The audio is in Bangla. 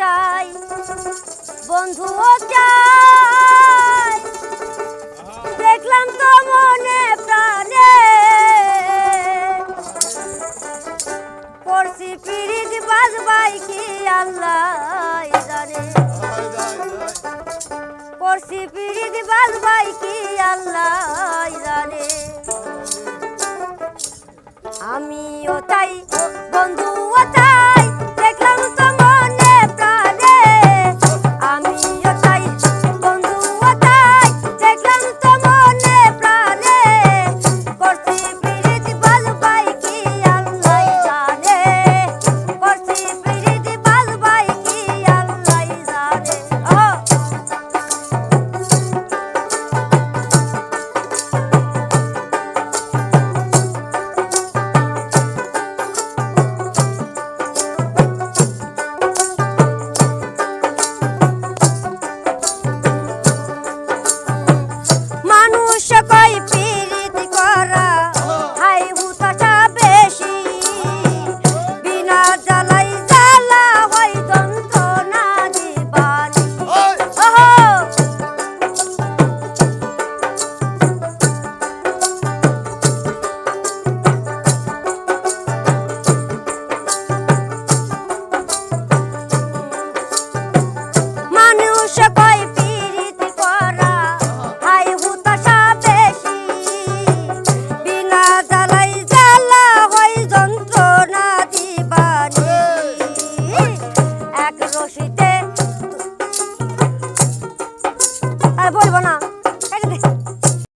চাই, বন্ধুও চাই। দেখলাম তো মনে প্রাণে। পড়ছি পিড়িত বাজবাই কি আল্লাহ জানে। পড়ছি পিড়িত বাজবাই কি আল্লাহ জানে। আমিও তাই বন্ধুও Jack Rosita.